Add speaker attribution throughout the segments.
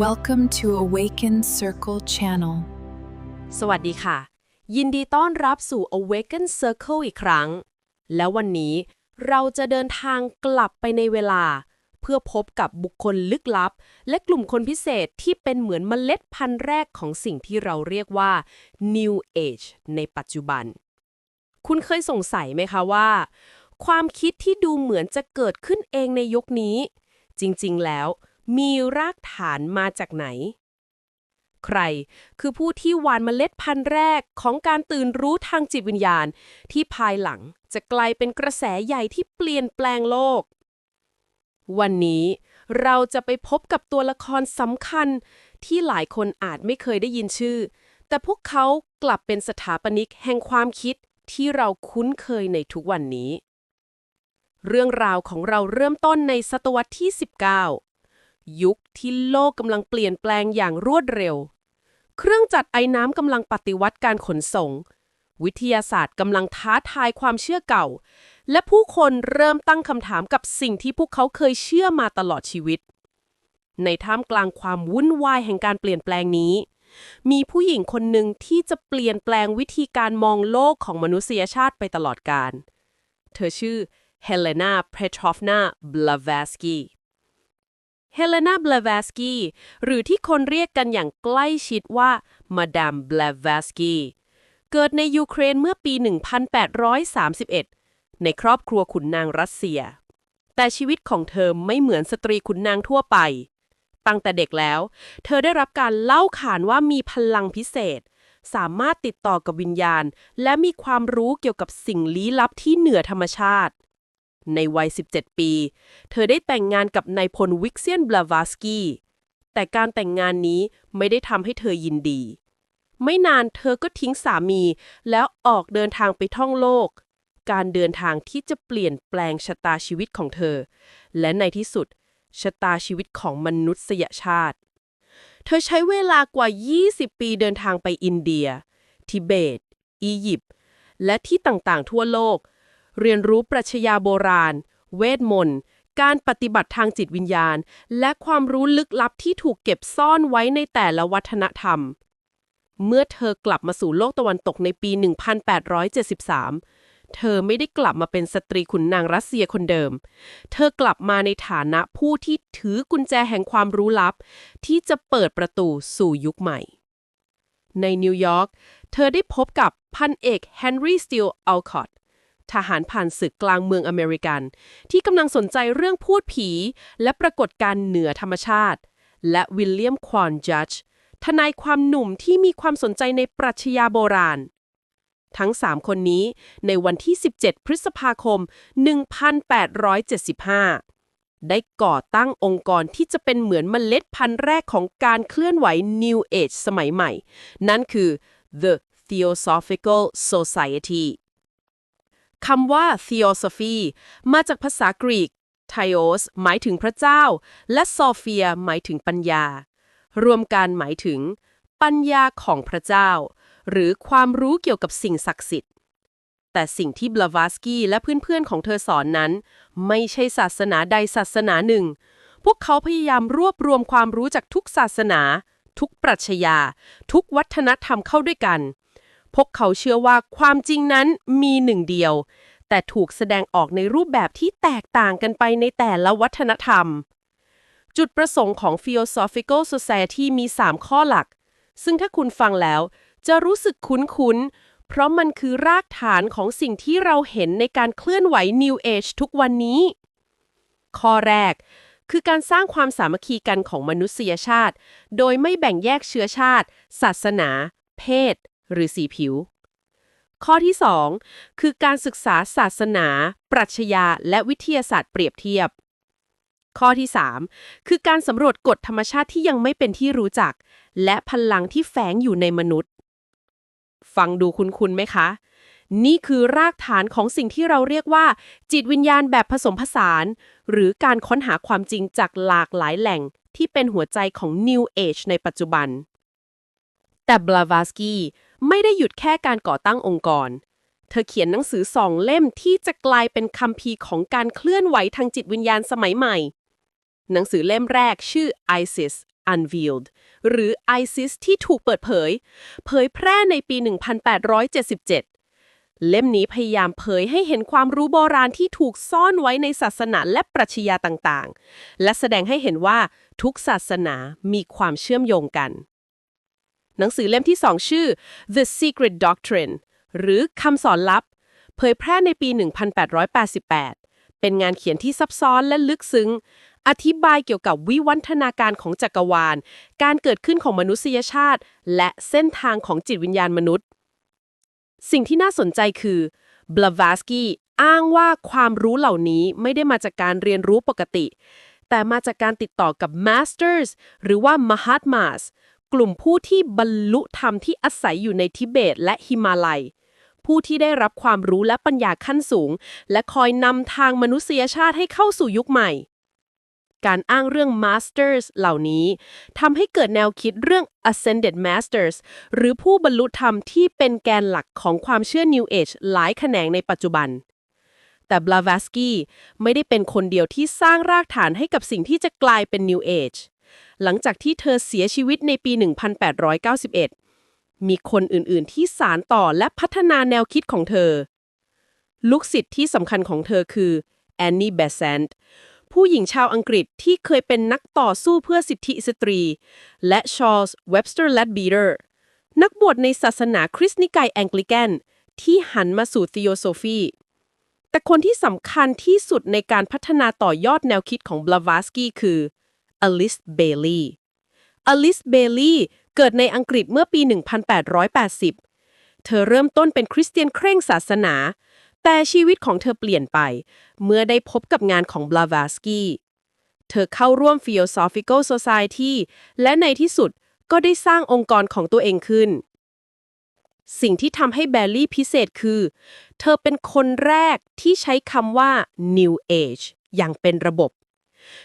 Speaker 1: Welcome to Awaken Circle Channel.
Speaker 2: สวัสดีค่ะ ยินดีต้อนรับสู่ Awaken Circle อีกครั้ง แล้ววันนี้เราจะเดินทางกลับไปในเวลา เพื่อพบกับบุคคลลึกลับ และกลุ่มคนพิเศษที่เป็นเหมือนเมล็ดพันธุ์แรกของสิ่งที่เราเรียกว่า New Age ในปัจจุบัน คุณเคยสงสัยไหมคะว่า ความคิดที่ดูเหมือนจะเกิดขึ้นเองในยุคนี้ จริงๆแล้ว มีรากฐานมาจากไหน ใครคือผู้ที่หวานเมล็ดพันธุ์แรกของการตื่นรู้ทางจิตวิญญาณ ที่ภายหลังจะกลายเป็นกระแสใหญ่ที่เปลี่ยนแปลงโลก วันนี้เราจะไปพบกับตัวละครสำคัญที่หลายคนอาจไม่เคยได้ยินชื่อ แต่พวกเขากลับเป็นสถาปนิกแห่งความคิดที่เราคุ้นเคยในทุกวันนี้ เรื่องราวของเราเริ่มต้นในศตวรรษที่19 ยุคที่โลกกำลังเปลี่ยนแปลงอย่างรวดเร็ว เครื่องจัดไอ้น้ำกำลังปฏิวัติการขนส่ง วิทยาศาสตร์กำลังท้าทายความเชื่อเก่า และผู้คนเริ่มตั้งคำถามกับสิ่งที่พวกเขาเคยเชื่อมาตลอดชีวิต ในท่ามกลางความวุ่นวายแห่งการเปลี่ยนแปลงนี้ มีผู้หญิงคนหนึ่งที่จะเปลี่ยนแปลงวิธีการมองโลกของมนุษยชาติไปตลอดกาลเธอชื่อเฮเลนาเพทรอฟนาบลาวาสกี เฮเลนาบลาวสกีหรือที่คนเรียกกันอย่างใกล้ชิดว่ามาดามบลาวสกีเกิดในยูเครนเมื่อปี 1831 ในครอบครัวขุนนางรัสเซีย แต่ชีวิตของเธอไม่เหมือนสตรีขุนนางทั่วไป ตั้งแต่เด็กแล้ว เธอได้รับการเล่าขานว่ามีพลังพิเศษ สามารถติดต่อกับวิญญาณ และมีความรู้เกี่ยวกับสิ่งลี้ลับที่เหนือธรรมชาติ ในวัย 17 ปี เธอได้แต่งงานกับนายพลวิกเซียนบลาวาสกี้ แต่การแต่งงานนี้ไม่ได้ทำให้เธอยินดี ไม่นานเธอก็ทิ้งสามี แล้วออกเดินทางไปท่องโลก การเดินทางที่จะเปลี่ยนแปลงชะตาชีวิตของเธอ และในที่สุด ชะตาชีวิตของมนุษยชาติ เธอใช้เวลากว่า 20 ปีเดินทางไปอินเดีย ทิเบต อียิปต์และที่ต่างๆ ทั่วโลก เรียนรู้ปรัชญาโบราณ เวทมนต์ การปฏิบัติทางจิตวิญญาณ และความรู้ลึกลับที่ถูกเก็บซ่อนไว้ในแต่ละวัฒนธรรม เมื่อเธอกลับมาสู่โลกตะวันตกในปี 1873 เธอไม่ได้กลับมาเป็นสตรีขุนนางรัสเซียคนเดิม เธอกลับมาในฐานะผู้ที่ถือกุญแจแห่งความรู้ลับ ที่จะเปิดประตูสู่ยุคใหม่ ในนิวยอร์ก เธอได้พบกับพันเอกเฮนรี่สตีลอัลคอต ทหารผ่านศึกกลางเมืองอเมริกัน ที่กำลังสนใจเรื่องพูดผี และปรากฏการณ์เหนือธรรมชาติ และวิลเลียมควอนจัดทนายความหนุ่มที่มีความสนใจในปรัชญาโบราณ ทั้ง 3 คนนี้ในวันที่ 17 พฤษภาคม 1875 ได้ก่อตั้งองค์กรที่จะเป็นเหมือนเมล็ดพันธุ์แรกของการเคลื่อนไหว New Age สมัยใหม่ นั่นคือ The Theosophical Society คำว่า theosophy มาจากภาษากรีก theos หมายถึงพระเจ้า และ sophia หมายถึงปัญญา รวมกันหมายถึง ปัญญาของพระเจ้า หรือความรู้เกี่ยวกับสิ่งศักดิ์สิทธิ์ แต่สิ่งที่บลาวาสกี้และเพื่อนๆของเธอสอนนั้น ไม่ใช่ศาสนาใดศาสนาหนึ่ง พวกเขาพยายามรวบรวมความรู้จากทุกศาสนา ทุกปรัชญา ทุกวัฒนธรรมเข้าด้วยกัน พวกเขาเชื่อว่าความจริงนั้นมีหนึ่งเดียว แต่ถูกแสดงออกในรูปแบบที่แตกต่างกันไปในแต่ละวัฒนธรรม จุดประสงค์ของ Philosophical Society มี 3 ข้อหลัก ซึ่งถ้าคุณฟังแล้วจะรู้สึกคุ้นๆ เพราะมันคือรากฐานของสิ่งที่เราเห็นในการเคลื่อนไหว New Age ทุกวันนี้ ข้อแรกคือการสร้างความสามัคคีกันของมนุษยชาติ โดยไม่แบ่งแยกเชื้อชาติ ศาสนา เพศ หรือสีผิว ข้อที่ 2 คือการศึกษาศาสนา ปรัชญาและวิทยาศาสตร์เปรียบเทียบ ข้อที่ 3 คือการสำรวจกฎธรรมชาติที่ยังไม่เป็นที่รู้จัก และพลังที่แฝงอยู่ในมนุษย์ ฟังดูคุ้นๆไหมคะนี่คือรากฐานของสิ่งที่เราเรียกว่า จิตวิญญาณแบบผสมผสาน หรือการค้นหาความจริงจากหลากหลายแหล่งที่เป็นหัวใจของ New Age ในปัจจุบัน แต่บลาวาสกี้ ไม่ได้หยุดแค่การก่อตั้งองค์กร เธอเขียนหนังสือสองเล่มที่จะกลายเป็นคัมภีร์ของการเคลื่อนไหวทางจิตวิญญาณสมัยใหม่ หนังสือเล่มแรกชื่อ ISIS Unveiled หรือ ISIS ที่ถูกเปิดเผย เผยแพร่ในปี 1877 เล่มนี้พยายามเผยให้เห็นความรู้โบราณที่ถูกซ่อนไว้ในศาสนาและปรัชญาต่างๆ และแสดงให้เห็นว่าทุกศาสนามีความเชื่อมโยงกัน หนังสือเล่มที่ 2 ชื่อ The Secret Doctrine หรือคำสอนลับ เผยแพร่ในปี 1888 เป็นงานเขียนที่ซับซ้อนและลึกซึ้ง อธิบายเกี่ยวกับวิวัฒนาการของจักรวาล การเกิดขึ้นของมนุษยชาติ และเส้นทางของจิตวิญญาณมนุษย์ สิ่งที่น่าสนใจคือบลาวาสกี้อ้างว่าความรู้เหล่านี้ไม่ได้มาจากการเรียนรู้ปกติ แต่มาจากการติดต่อกับ Masters หรือว่า Mahatmas กลุ่มผู้ที่บรรลุธรรมที่อาศัยอยู่ในทิเบตและฮิมาลัย ผู้ที่ได้รับความรู้และปัญญาขั้นสูง และคอยนำทางมนุษยชาติให้เข้าสู่ยุคใหม่ การอ้างเรื่อง Masters เหล่านี้ทำให้เกิดแนวคิดเรื่อง Ascended Masters หรือผู้บรรลุธรรมที่เป็นแกนหลักของความเชื่อ New Age หลายแขนงในปัจจุบันแต่บลาวาสกี้ไม่ได้เป็นคนเดียวที่สร้างรากฐานให้กับสิ่งที่จะกลายเป็น New Age หลังจากที่เธอเสียชีวิตในปี 1891 มีคนอื่นๆ ที่สารต่อและพัฒนาแนวคิดของเธอ ลูกศิษย์ที่สำคัญของเธอคือแอนนี่เบสแซนต์ผู้หญิงชาวอังกฤษที่เคยเป็นนักต่อสู้เพื่อสิทธิสตรี และชาร์ลส์เว็บสเตอร์แลดบีเดอร์นักบวชในศาสนาคริสต์นิกายแองกลิกัน ที่หันมาสู่ธีโอโซฟีแต่คนที่สำคัญที่สุดในการพัฒนาต่อยอดแนวคิดของบลาวาสกี้คือ อลิสเบลลีอลิสเบลลีเกิดในอังกฤษเมื่อปี 1880 เธอเริ่มต้นเป็นคริสเตียนเคร่งศาสนา แต่ชีวิตของเธอเปลี่ยนไป เมื่อได้พบกับงานของบลาวาสกี้ เธอเข้าร่วม Philosophical Society และในที่สุดก็ได้สร้างองค์กรของตัวเองขึ้น สิ่งที่ทำให้แบลลี่พิเศษคือ เธอเป็นคนแรกที่ใช้คำว่า New Age อย่างเป็นระบบ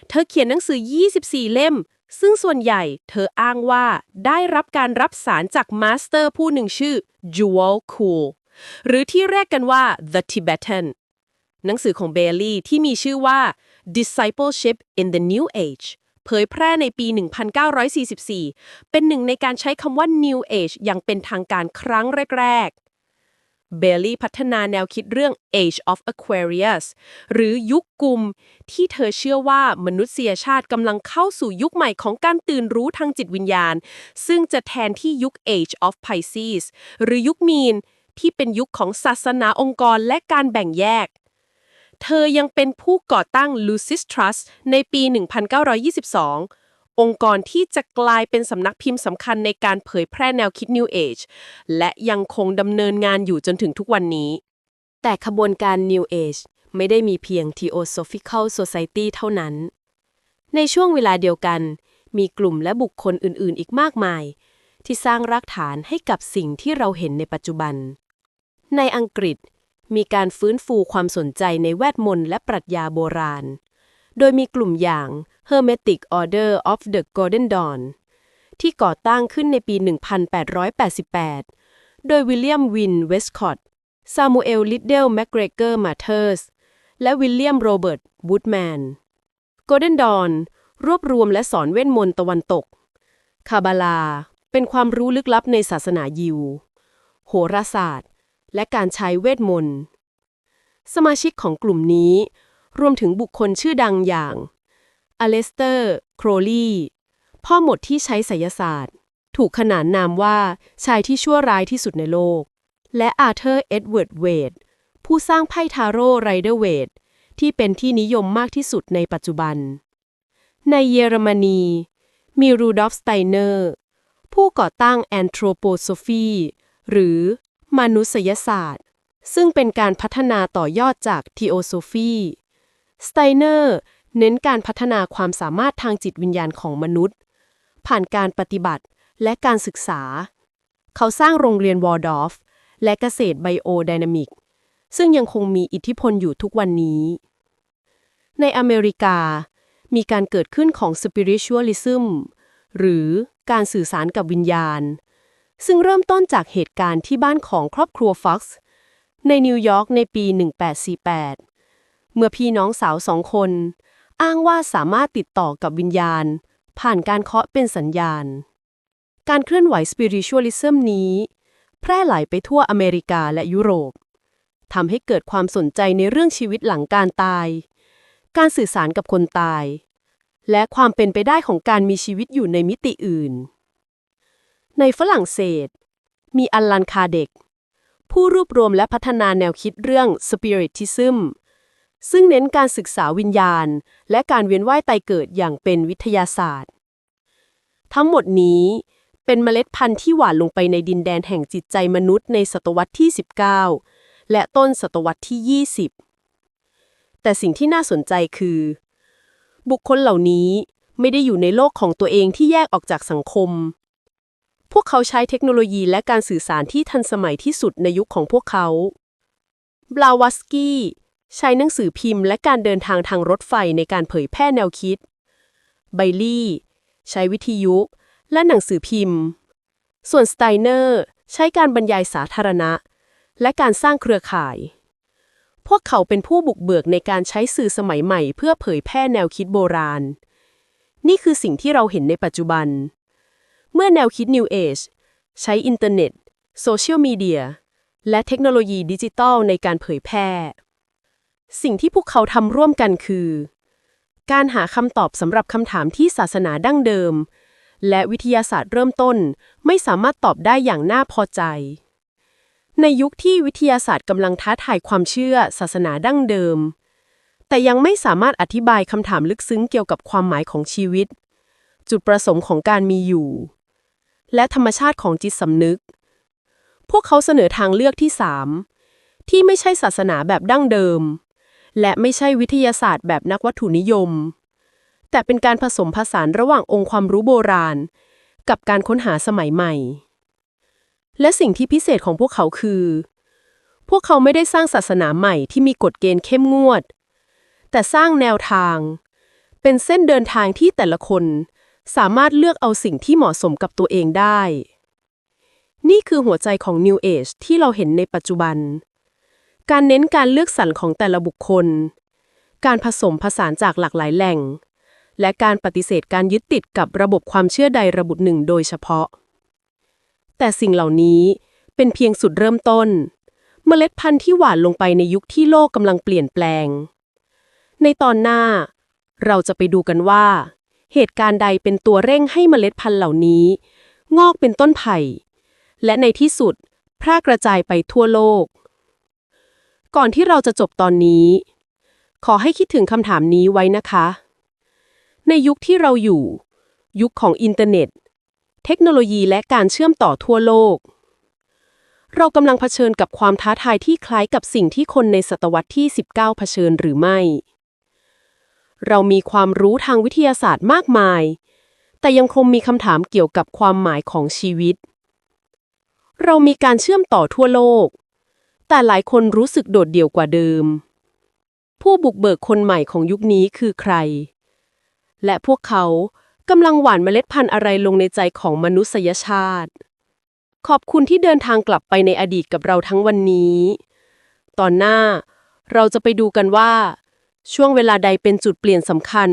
Speaker 2: เธอเขียนหนังสือ 24 เล่ม ซึ่งส่วนใหญ่เธออ้างว่าได้รับการรับสารจากมาสเตอร์ผู้หนึ่งชื่อ Jewel Cool หรือที่เรียกกันว่า The Tibetan หนังสือของเบลลี่ที่มีชื่อว่า Discipleship in the New Age เผยแพร่ในปี 1944 เป็นหนึ่งในการใช้คำว่า New Age อย่างเป็นทางการครั้งแรก เบลลี่พัฒนาแนวคิดเรื่อง Age of Aquarius หรือยุคกุม ที่เธอเชื่อว่ามนุษยชาติกำลังเข้าสู่ยุคใหม่ของการตื่นรู้ทางจิตวิญญาณ ซึ่งจะแทนที่ยุค Age of Pisces หรือยุคมีน ที่เป็นยุคของศาสนาองค์กรและการแบ่งแยก เธอยังเป็นผู้ก่อตั้ง Lucis Trust ในปี 1922 องค์กรที่จะกลายเป็นสำนักพิมพ์สำคัญในการเผยแพร่แนวคิด New Age และยังคงดำเนินงานอยู่จนถึงทุกวันนี้ แต่ขบวนการ New Age ไม่ได้มีเพียง Theosophical Society เท่านั้น ในช่วงเวลาเดียวกัน มีกลุ่มและบุคคลอื่น ๆ อีกมากมาย ที่สร้างรากฐานให้กับสิ่งที่เราเห็นในปัจจุบัน ในอังกฤษมีการฟื้นฟูความสนใจในแวดมนต์และปรัชญาโบราณ โดยมีกลุ่มอย่าง Hermetic Order of the Golden Dawn ที่ก่อตั้งขึ้นในปี 1888 โดยวิลเลียมวินเวสคอตซามูเอลลิดเดลแมกเกรเกอร์มาเทอร์สและวิลเลียมโรเบิร์ตวูดแมน Golden Dawn รวบรวมและสอนเวทมนต์ตะวันตก คาบาลา เป็นความรู้ลึกลับในศาสนายิว โหราศาสตร์ และการใช้เวทมนต์ สมาชิกของกลุ่มนี้ รวมถึงบุคคลชื่อดังอย่าง อเลสเตอร์ โครลี พ่อหมดที่ใช้ไสยศาสตร์ ถูกขนานนามว่าชายที่ชั่วร้ายที่สุดในโลก และอาเธอร์ เอ็ดเวิร์ด เวด ผู้สร้างไพ่ทาโร่ไรเดอร์เวดที่เป็นที่นิยมมากที่สุดในปัจจุบัน ในเยอรมนี มีรูดอฟสไตเนอร์ ผู้ก่อตั้งแอนโทรโปโซฟี หรือมนุษยศาสตร์ ซึ่งเป็นการพัฒนาต่อยอดจากทีโอโซฟี สไตเนอร์ เน้นการพัฒนาความสามารถทางจิตวิญญาณของมนุษย์ ผ่านการปฏิบัติและการศึกษา เขาสร้างโรงเรียนวอร์ดอฟและเกษตรไบโอไดนามิก ซึ่งยังคงมีอิทธิพลอยู่ทุกวันนี้ ในอเมริกา มีการเกิดขึ้นของ Spiritualism หรือการสื่อสารกับวิญญาณ ซึ่งเริ่มต้นจากเหตุการณ์ที่บ้านของครอบครัวฟ็อกซ์ในนิวยอร์กในปี 1848 เมื่อพี่น้องสาวสองคน อ้างว่าสามารถติดต่อกับวิญญาณ ผ่านการเคาะเป็นสัญญาณ การเคลื่อนไหว spiritualism นี้ แพร่หลายไปทั่วอเมริกาและยุโรปทำให้เกิดความสนใจในเรื่องชีวิตหลังการตาย การสื่อสารกับคนตาย และความเป็นไปได้ของการมีชีวิตอยู่ในมิติอื่น ในฝรั่งเศส มีอัลลันคาเด็ก ผู้รวบรวมและพัฒนาแนวคิดเรื่อง Spiritism ซึ่งเน้นการศึกษาวิญญาณ และการเวียนว่ายตายเกิดอย่างเป็นวิทยาศาสตร์ ทั้งหมดนี้เป็นเมล็ดพันธุ์ที่หว่านลงไปในดินแดนแห่งจิตใจมนุษย์ในศตวรรษที่ 19 และต้นศตวรรษที่ 20 แต่สิ่งที่น่าสนใจคือ บุคคลเหล่านี้ไม่ได้อยู่ในโลกของตัวเองที่แยกออกจากสังคม พวกเขาใช้เทคโนโลยีและการสื่อสารที่ทันสมัยที่สุดในยุคของพวกเขา บลาวาสกี้ ใช้หนังสือพิมพ์และการเดินทางทางรถไฟในการเผยแพร่แนวคิด ไบลี่ ใช้วิทยุและหนังสือพิมพ์ ส่วนสไตเนอร์ ใช้การบรรยายสาธารณะ และการสร้างเครือข่าย พวกเขาเป็นผู้บุกเบิกในการใช้สื่อสมัยใหม่เพื่อเผยแพร่แนวคิดโบราณ นี่คือสิ่งที่เราเห็นในปัจจุบัน เมื่อแนวคิด New Age ใช้อินเทอร์เน็ต โซเชียลมีเดีย และเทคโนโลยีดิจิทัลในการเผยแพร่ สิ่งที่พวกเขาทำร่วมกันคือ การหาคำตอบสำหรับคำถามที่ศาสนาดั้งเดิม และวิทยาศาสตร์เริ่มต้นไม่สามารถตอบได้อย่างน่าพอใจ ในยุคที่วิทยาศาสตร์กำลังท้าทายความเชื่อศาสนาดั้งเดิม แต่ยังไม่สามารถอธิบายคำถามลึกซึ้งเกี่ยวกับความหมายของชีวิต จุดประสงค์ของการมีอยู่ และธรรมชาติของจิตสำนึก พวกเขาเสนอทางเลือกที่3ที่ไม่ใช่ศาสนาแบบดั้งเดิม และไม่ใช่วิทยาศาสตร์แบบนักวัตถุนิยม แต่เป็นการผสมผสานระหว่างองค์ความรู้โบราณ กับการค้นหาสมัยใหม่ และสิ่งที่พิเศษของพวกเขาคือ พวกเขาไม่ได้สร้างศาสนาใหม่ที่มีกฎเกณฑ์เข้มงวด แต่สร้างแนวทาง เป็นเส้นเดินทางที่แต่ละคนสามารถเลือกเอาสิ่งที่เหมาะสมกับตัวเองได้ นี่คือหัวใจของ New Age ที่เราเห็นในปัจจุบัน การเน้นการเลือกสรรของแต่ละบุคคล การผสมผสานจากหลากหลายแหล่ง และการปฏิเสธการยึดติดกับระบบความเชื่อใดระบุหนึ่งโดยเฉพาะ แต่สิ่งเหล่านี้เป็นเพียงสุดเริ่มต้น เมล็ดพันธุ์ที่หวานลงไปในยุคที่โลกกำลังเปลี่ยนแปลง ในตอนหน้า เราจะไปดูกันว่า เหตุการณ์ใดเป็นตัวเร่งให้เมล็ดพันธุ์เหล่านี้ งอกเป็นต้นไผ่ และในที่สุดแพร่กระจายไปทั่วโลก ก่อนที่เราจะจบตอนนี้ ขอให้คิดถึงคำถามนี้ไว้นะคะ ในยุคที่เราอยู่ ยุคของอินเทอร์เน็ต เทคโนโลยีและการเชื่อมต่อทั่วโลก เรากำลังเผชิญกับความท้าทายที่คล้ายกับสิ่งที่คนในศตวรรษที่ 19 เผชิญหรือไม่ เรามีความรู้ทางวิทยาศาสตร์มากมาย แต่ยังคงมีคำถามเกี่ยวกับความหมายของชีวิตเรามีการเชื่อมต่อทั่วโลก แต่หลายคนรู้สึกโดดเดี่ยวกว่าเดิม ผู้บุกเบิกคนใหม่ของยุคนี้คือใคร และพวกเขากำลังหว่านเมล็ดพันธุ์อะไรลงในใจของมนุษยชาติ ขอบคุณที่เดินทางกลับไปในอดีตกับเราทั้งวันนี้ ตอนหน้าเราจะไปดูกันว่า ช่วงเวลาใดเป็นจุดเปลี่ยนสำคัญ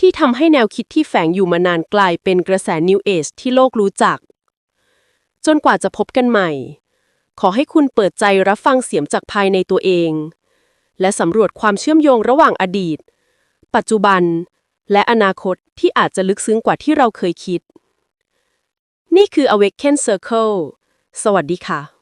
Speaker 2: ที่ทำให้แนวคิดที่แฝงอยู่มานานกลายเป็นกระแส New Age ที่โลกรู้จัก จนกว่าจะพบกันใหม่ ขอให้คุณเปิดใจรับฟังเสียงจากภายในตัวเอง และสำรวจความเชื่อมโยงระหว่างอดีต ปัจจุบัน และอนาคตที่อาจจะลึกซึ้งกว่าที่เราเคยคิด นี่คือ Awaken Circle สวัสดีค่ะ